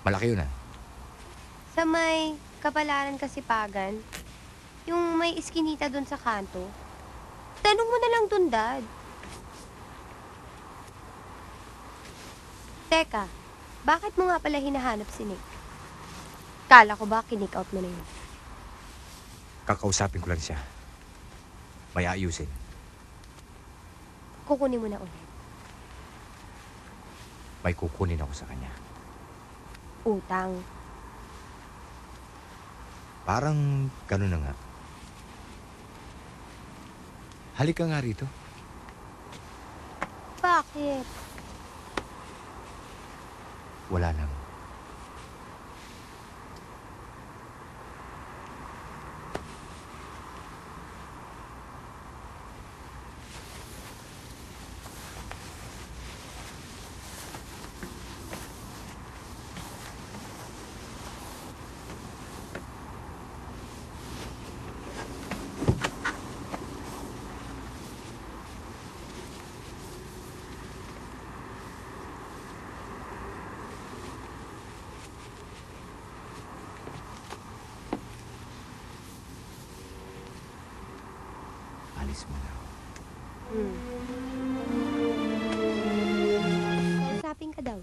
Malaki yun ah. Sa may kapalaran Kasipagan, yung may iskinita dun sa kanto, tanong mo na lang dun, Dad. Teka, bakit mo nga pala hinahanap si Nick? Kala ko ba kinick out mo na yun? Kakausapin ko lang siya. May ayusin. Kukunin mo na ulit. May kukunin ako sa kanya. Utang. Parang ganun na nga. Halika nga rito. Bakit? Wala lang. Alis mo na. Hmm. Kausapin ka daw.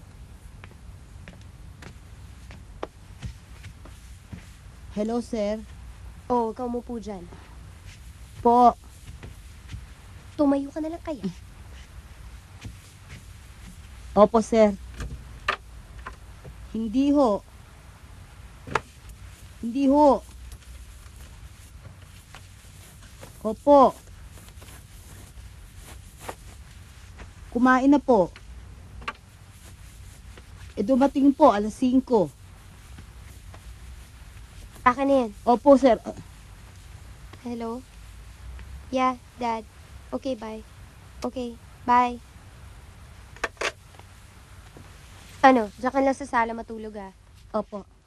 Hello, sir. Oo, oh, ikaw mo po dyan. Po. Tumayo ka na lang kaya. Opo, sir. Hindi ho. Hindi ho. Opo. Kumain na po. E dumating po, alas 5. Akin na yan. Opo, sir. Hello? Yeah, Dad. Okay, bye. Okay, bye. Ano, diyan ka lang sa sala matulog ah. Opo.